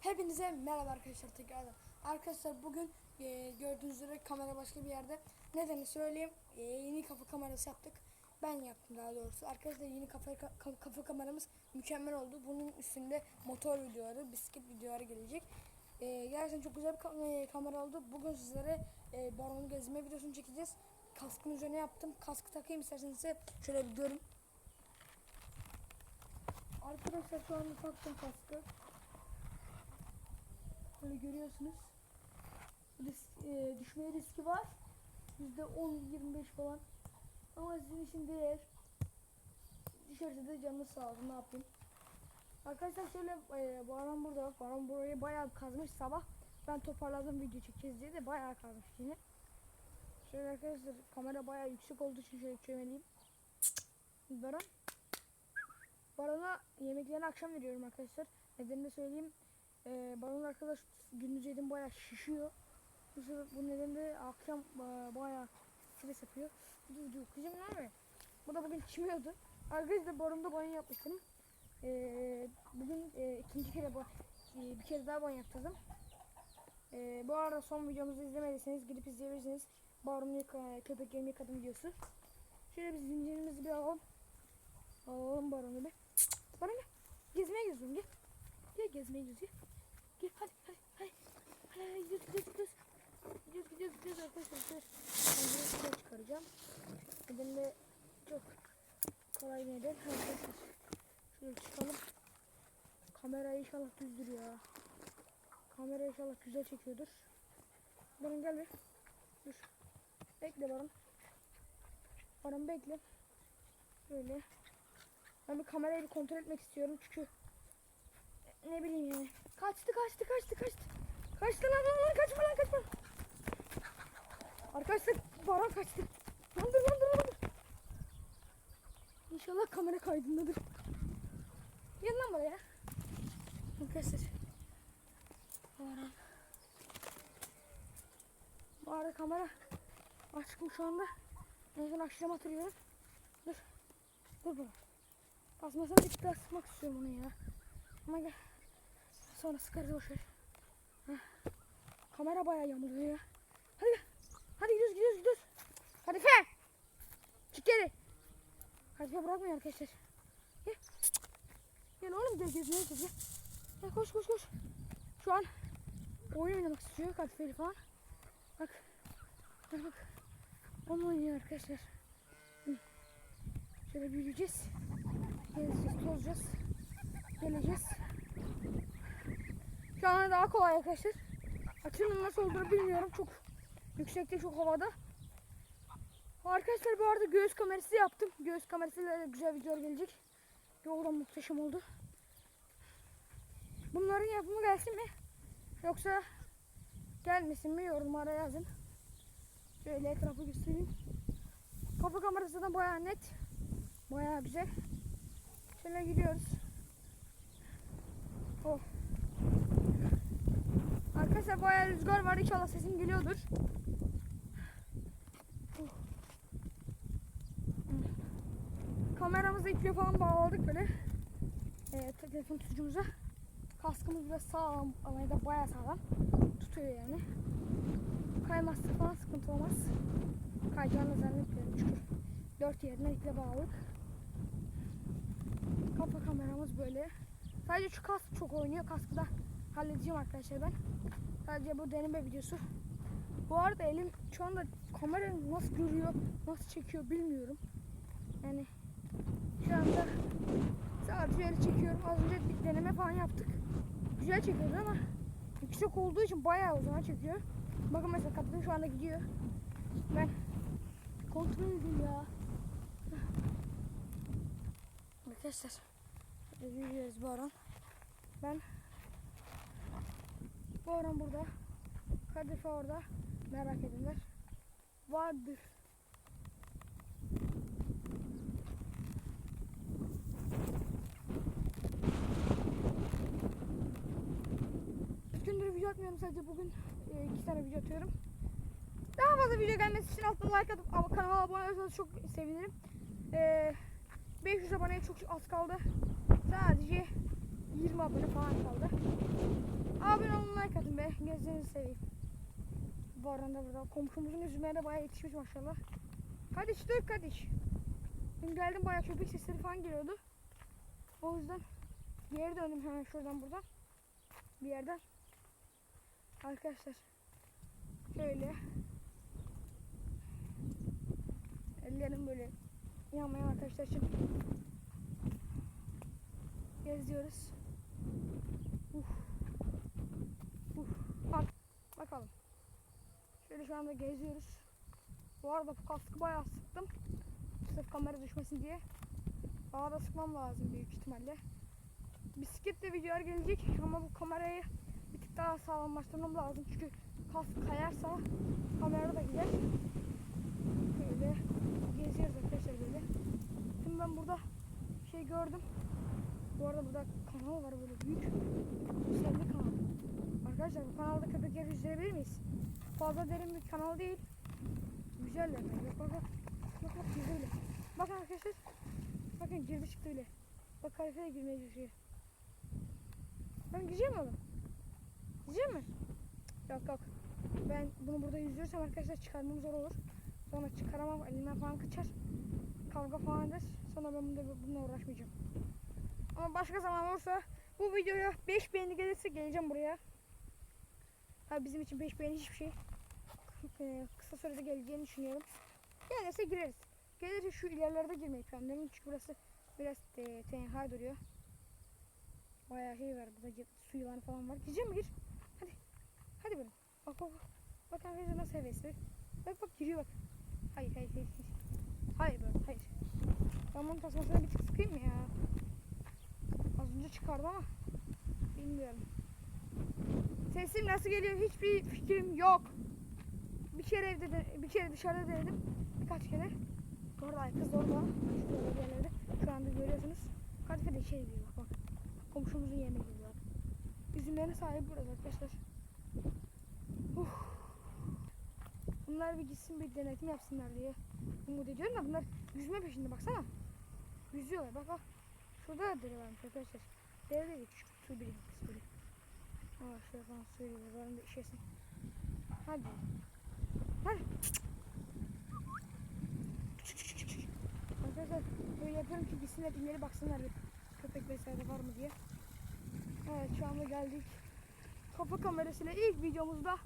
Hepinize merhaba arkadaşlar tekrardan. Arkadaşlar bugün e, gördüğünüz üzere kamera başka bir yerde. Nedeni söyleyeyim. E, yeni kafa kamerası yaptık. Ben yaptım daha doğrusu. Arkadaşlar yeni kafa, ka- kafa kameramız mükemmel oldu. Bunun üstünde motor videoları, bisiklet videoları gelecek. E, gerçekten çok güzel bir ka- e, kamera oldu. Bugün sizlere e, balonu gezme videosunu çekeceğiz. Kaskın üzerine yaptım. Kaskı takayım isterseniz size şöyle bir görün. Arkadaşlar şu anda taktım kaskı. Böyle görüyorsunuz. Risk, e, düşmeye riski var. Yüzde 10-25 falan. Ama sizin için değer. Düşerse de canınız sağ ne yapayım. Arkadaşlar şöyle e, Baran burada. Baran burayı bayağı kazmış sabah. Ben toparladım video çekeceğiz diye de bayağı kazmış yine. Şöyle arkadaşlar kamera bayağı yüksek olduğu için şöyle çömeleyim. Baran. Baran'a yemeklerini akşam veriyorum arkadaşlar. Nedenini söyleyeyim. Balon arkadaş gündüz yedim bayağı şişiyor. Bu, sebep- bu nedenle akşam e, bayağı stres yapıyor. Dur dur kızım ne abi? Bu da bugün çimiyordu. Arkadaşlar balonda banyo yapmıştım. Ee, bugün e, ikinci kere e, bir kez daha banyo yaptırdım. Ee, bu arada son videomuzu izlemediyseniz gidip izleyebilirsiniz. Baronu yıka, köpeklerimi yıkadım videosu. Şöyle bir zincirimizi bir alalım. Alalım baronu bir. Gel. Gezmeye gidiyorsun gel. Gel gezmeye gidiyoruz gel. Hadi hadi hadi. Hadi hadi gidiyoruz gidiyoruz gidiyoruz. Gidiyoruz gidiyoruz gidiyoruz arkadaşlar. bunu size çıkaracağım. Neden de çok kolay bir neden. Arkadaşlar şöyle çıkalım. Kamera inşallah düzdür ya. Kamera inşallah güzel çekiyordur. Baran gel bir. Dur. Bekle Baran. Baran bekle. Böyle. Ben bir kamerayı bir kontrol etmek istiyorum çünkü ne bileyim yani. Kaçtı kaçtı kaçtı kaçtı. Kaçtı lan lan lan kaçma lan kaçma. Arkadaşlar Baran kaçtı. Lan dur lan dur lan dur. İnşallah kamera kaydındadır. Gel lan buraya. Arkadaşlar. Baran. Bu arada kamera açık şu anda. En son akşam hatırlıyorum. Dur. Dur Baran. Basmasam bir daha sıkmak istiyorum onu ya. Ama gel. Sonra sıkarız boşver. Kamera bayağı yamuluyor ya. Hadi gel. Hadi gidiyoruz gidiyoruz gidiyoruz. Hadi fe. Çık geri. Hadi fe bırakmayın arkadaşlar. Gel. Gel oğlum gel gezmeye gel. Gel. Gel koş koş koş. Şu an oyun oynamak istiyor Kadifeli falan. Bak. Bak bak. Onu oynuyor arkadaşlar. Şöyle bir yürüyeceğiz. Gezeceğiz, tozacağız. Geleceğiz. Şu an daha kolay arkadaşlar. Açının nasıl olduğunu bilmiyorum. Çok yüksekte, çok havada. Arkadaşlar bu arada göğüs kamerası yaptım. Göğüs kamerasıyla güzel videolar gelecek. Yoldan muhteşem oldu. Bunların yapımı gelsin mi? Yoksa gelmesin mi? Yorumlara yazın. Şöyle etrafı göstereyim. Kafa kamerası da bayağı net. Bayağı güzel. Şöyle gidiyoruz. Oh. Arkadaşlar bayağı rüzgar var. İnşallah sesim geliyordur. Kameramızı iple falan bağladık böyle. Ee, te- telefon tutucumuza. Kaskımız da sağlam ama da bayağı sağlam. Tutuyor yani. Kaymazsa falan sıkıntı olmaz. Kayacağını zannetmiyorum çünkü dört yerine iple bağladık. Kafa kameramız böyle. Sadece şu kask çok oynuyor. Kaskı da halledeceğim arkadaşlar ben. Sadece bu deneme videosu. Bu arada elim şu anda kamera nasıl görüyor, nasıl çekiyor bilmiyorum. Yani şu anda sadece öyle çekiyorum. Az önce bir deneme falan yaptık. Güzel çekiyordu ama yüksek olduğu için bayağı uzağa çekiyor. Bakın mesela kapatın şu anda gidiyor. Ben kontrol edeyim ya. Arkadaşlar yürüyoruz bu aran. Ben bu aran burada. Kadife orada. Merak edenler vardır. Üç gündür video atmıyorum sadece bugün e, iki tane video atıyorum. Daha fazla video gelmesi için altına like atıp ama kanala abone olursanız çok sevinirim. E, 500 aboneye çok az kaldı. Sadece 20 abone falan kaldı. Gelin be gözünüzü seveyim. Bu arada burada komşumuzun üzümlerine bayağı yetişmiş maşallah. Kardeş dur kardeş. Dün geldim bayağı köpek sesleri falan geliyordu. O yüzden geri döndüm hemen şuradan buradan. Bir yerden. Arkadaşlar. Şöyle. Ellerim böyle yanmayan arkadaşlar için geziyoruz. Uf. Bakalım. Şöyle şu anda geziyoruz. Bu arada bu kaskı bayağı sıktım. Sırf kamera düşmesin diye. Daha da sıkmam lazım büyük ihtimalle. Bisikletle videolar gelecek ama bu kamerayı bir tık daha sağlamlaştırmam lazım. Çünkü kask kayarsa kamera da gider. Böyle geziyoruz arkadaşlar böyle. Şimdi ben burada şey gördüm. Bu arada burada kanal var böyle büyük. Güzelli kanal. Arkadaşlar bu kanalda köpekler izleyebilir miyiz? Fazla derin bir kanal değil. Güzeller bence. Bak bak. Bak bak bile. Bakın arkadaşlar. Bakın girdi çıktı bile. Bak kalife de girmeye çalışıyor. Ben gireceğim mi oğlum? Gireceğim mi? Yok yok. Ben bunu burada yüzüyorsam arkadaşlar çıkarmam zor olur. Sonra çıkaramam elimden falan kaçar. Kavga falan eder. Sonra ben bunda, bununla uğraşmayacağım. Ama başka zaman olursa bu videoya 5 beğeni gelirse geleceğim buraya. Ha bizim için 5 beğeni hiçbir şey. Ee, kısa sürede geleceğini düşünüyorum. Gelirse gireriz. Gelirse şu ilerlerde girmeyi planlıyorum. Çünkü burası biraz e, tenha duruyor. Bayağı şey var burada su yılanı falan var. Gireceğim mi gir? Hadi. Hadi böyle. Bak bak bak. Bak arkadaşlar nasıl hevesli. Bak bak giriyor bak. Hayır hayır hayır. Hayır, böyle hayır. Ben bunun tasmasına bir tık sıkayım ya? Az önce çıkardı ama bilmiyorum. Sesim nasıl geliyor hiçbir fikrim yok. Bir kere evde de, bir kere dışarıda denedim. Birkaç kere. Bu arada ay kız orada. Şurada yerlerde. Şu anda görüyorsunuz. Kadife de içeri giriyor bak bak. Komşumuzun yerine giriyor. Üzümlerin sahibi burası arkadaşlar. Uf. Bunlar bir gitsin bir denetim yapsınlar diye umut ediyorum da bunlar yüzme peşinde baksana. Yüzüyorlar bak bak. Şurada da dere varmış arkadaşlar. Dere değil küçük su birikintisi böyle. Falan su veriyorlar. Buranın da işesin. Hadi. Hadi. Arkadaşlar böyle yapıyorum ki gitsinler ileri baksınlar bir köpek vesaire var mı diye. Evet şu anda geldik. Kafa kamerasıyla ilk videomuzda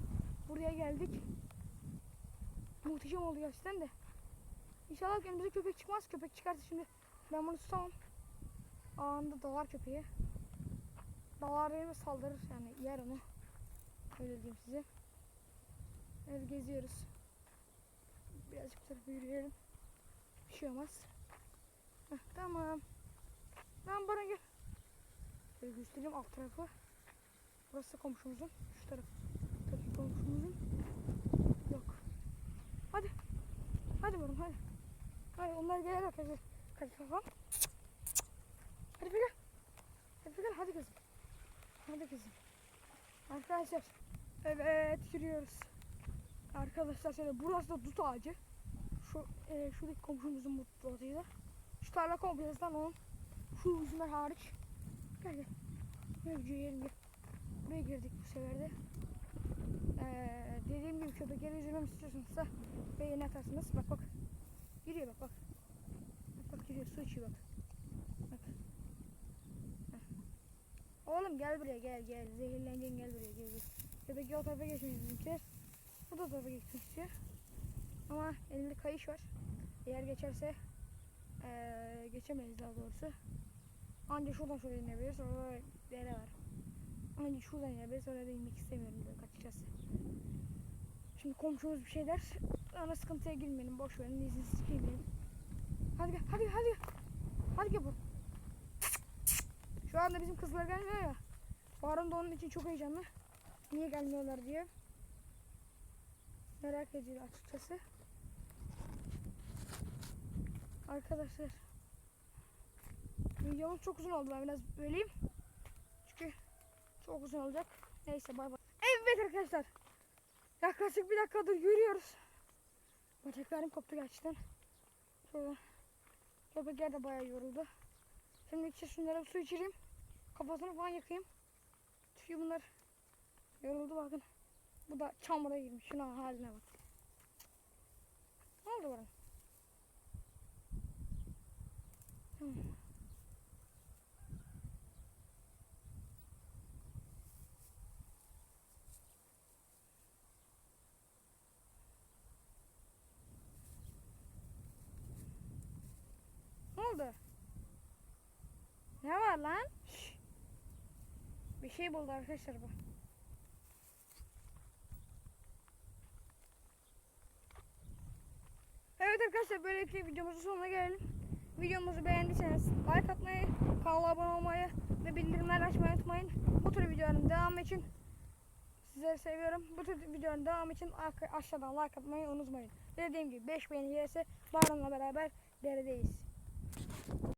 buraya geldik. Muhteşem oldu gerçekten de. İnşallah önümüze köpek çıkmaz. Köpek çıkarsa şimdi ben bunu tutamam. Anında dalar köpeği. Dalar saldırır yani yer onu. Öyle diyeyim size. Evet geziyoruz. Birazcık tarafa yürüyelim. Bir şey olmaz. Heh, tamam. Tamam bana gel. Şöyle göstereyim alt tarafı. Burası komşumuzun. Şu taraf. Tabii komşumuzun. Yok. Hadi. Hadi bakalım hadi. Hadi onlar arkadaşlar. Hadi kafam. Hadi gel. Hadi gel hadi kızım. Hadi kızım. Arkadaşlar. Evet yürüyoruz. Arkadaşlar şöyle burası da dut ağacı. Şu e, şuradaki komşumuzun dut ağacıydı. Şu tarla komplesinden onun. Şu üzümler hariç. Gel gel. Yürüyelim gel. Buraya girdik bu sefer de. Ee, dediğim gibi köpekleri izlemem istiyorsanız beğeni atarsınız. Bak bak. Giriyor bak bak. Bak bak giriyor su içiyor. Bak. Heh. Oğlum gel buraya gel gel. Zehirleneceksin gel buraya gel. gel. Köpek o tarafa geçmiş bizimkiler. Bu da tarafa geçmek istiyor. Ama elinde kayış var. Eğer geçerse ee, geçemeyiz daha doğrusu. Anca şuradan şuraya inebiliriz. Orada dere var. Anca şuradan inebiliriz. Oraya da inmek istemiyorum dedik açıkçası. Şimdi komşumuz bir şey der. Ona sıkıntıya girmeyelim. Boş verin. izinsiz girmeyelim. Hadi gel. Hadi gel. Hadi gel. Hadi gel bu. Şu anda bizim kızlar gelmiyor ya. Bahar'ın da onun için çok heyecanlı. Niye gelmiyorlar diye. Merak ediyor açıkçası. Arkadaşlar. Videomuz çok uzun oldu. Ben biraz böleyim. Çünkü çok uzun olacak. Neyse bay bay. Evet arkadaşlar. Yaklaşık bir dakikadır yürüyoruz. Bacaklarım koptu gerçekten. Şöyle. Köpekler de bayağı yoruldu. Şimdi işte şunlara su içireyim. Kafasını falan yakayım. Çünkü bunlar Yoruldu bakın. Bu da çamura girmiş. Şuna haline bak. Ne oldu? Hmm. Ne oldu? Ne var lan? Şş. Bir şey buldu arkadaşlar bu. Evet arkadaşlar böylelikle videomuzun sonuna gelelim. Videomuzu beğendiyseniz like atmayı, kanala abone olmayı ve bildirimleri açmayı unutmayın. Bu tür videoların devamı için sizleri seviyorum. Bu tür videoların devamı için aşağıdan like atmayı unutmayın. Dediğim gibi 5 beğeni gelirse Baron'la beraber derideyiz.